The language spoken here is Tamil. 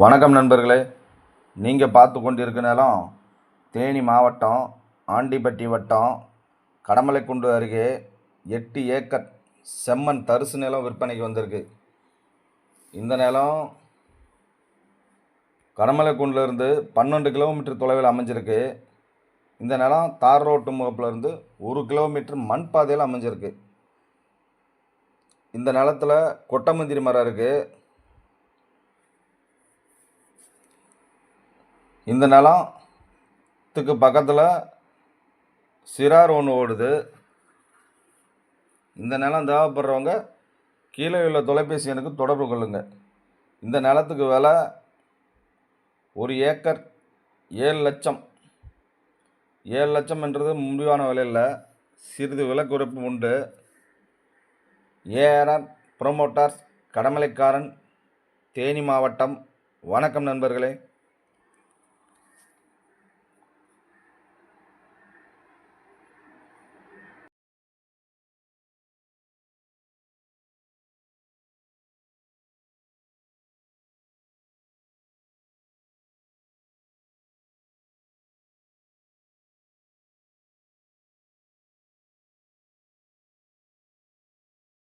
வணக்கம் நண்பர்களே. நீங்கள் பார்த்து கொண்டிருக்க நிலம் தேனி மாவட்டம் ஆண்டிப்பட்டி வட்டம் கடமலைக்குண்டு அருகே எட்டு ஏக்கர் செம்மண் தரிசு நிலம் விற்பனைக்கு வந்திருக்கு. இந்த நிலம் கடமலைக்குண்டிலிருந்து பன்னெண்டு கிலோமீட்டர் தொலைவில் அமைஞ்சிருக்கு. இந்த நிலம் தார் ரோட்டு முகப்புலேருந்து ஒரு கிலோமீட்டர் மண் பாதையில் அமைஞ்சிருக்கு. இந்த நிலத்தில் கொட்டமுந்திரி மரம் இருக்குது இந்த நிலத்துக்கு பக்கத்தில் சிறார் ஒன்று ஓடுது. இந்த நிலம் தேவைப்படுறவங்க கீழே உள்ள தொலைபேசி எண்ணுக்கு தொடர்பு கொள்ளுங்கள் இந்த நிலத்துக்கு விலை ஒரு ஏக்கர் ஏழு லட்சம். ஏழு லட்சம் என்றது முடிவான விலையில் சிறிது விலை குறைப்பு உண்டு. ஏஆர்ஆர் ப்ரொமோட்டார்ஸ் கடமலைக்காரன் தேனி மாவட்டம். வணக்கம் நண்பர்களே.